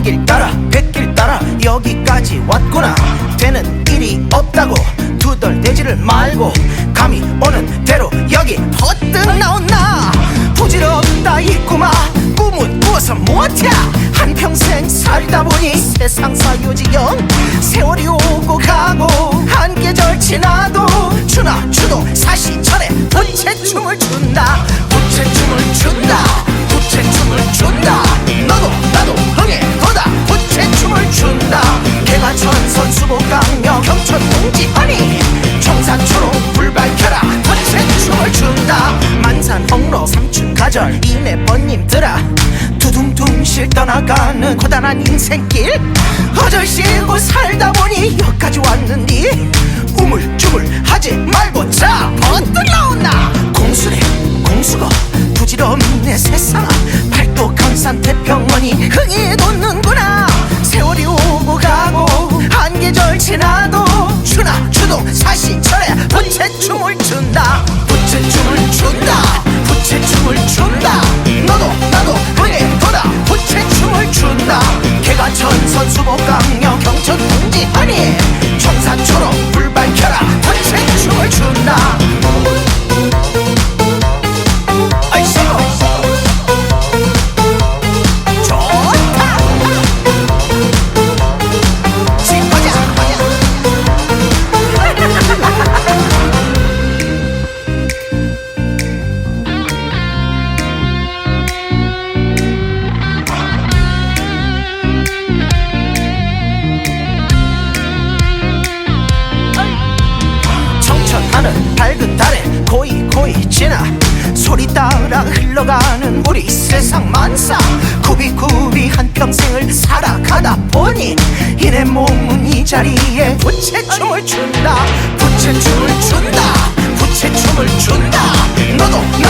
한길 따라 백길 따라 여기까지 왔구나. 되는 일이 없다고 두덜대지를 말고 감히 오는 대로 여기 퍼뜩 나온나 부질없다 있구마. 꿈은 꾸어서 못해 한평생 살다 보니 세상 사유지경 세월이 오고 가고 한 계절 지나도 추나 추도 사시천에 부채춤을 춘다 가절. 이내 번님들아 두둥둥 실 떠나가는 고단한 인생길. 어절씨고 살다 보니 여기까지 왔는디. 우물쭈물 하지 말고 자 번뜩 나온나 공수네 공수고 부질없네 세상아. 팔도 강산 태평원이 흥이 돋는구나. 세월이 오고 가고 한 계절 지나도 추나 추동 사시철에 부채춤을 춘다. 부채춤을 춘다 사람이 천사처럼. 청천하는 밝은 달에 고이 고이 지나 소리 따라 흘러가는 우리 세상 만사 구비구비 한평생을 살아가다 보니 이내 몸은 이 자리에 부채춤을 춘다 부채춤을 춘다 부채춤을 춘다. 너도 나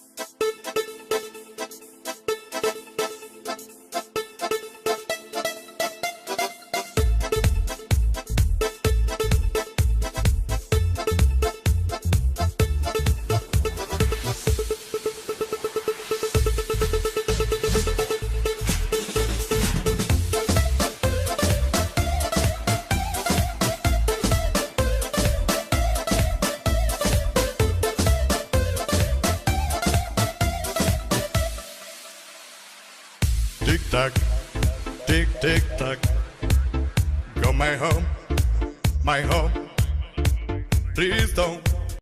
Tick tock, tick tick tock. Go my home, my home. Please don't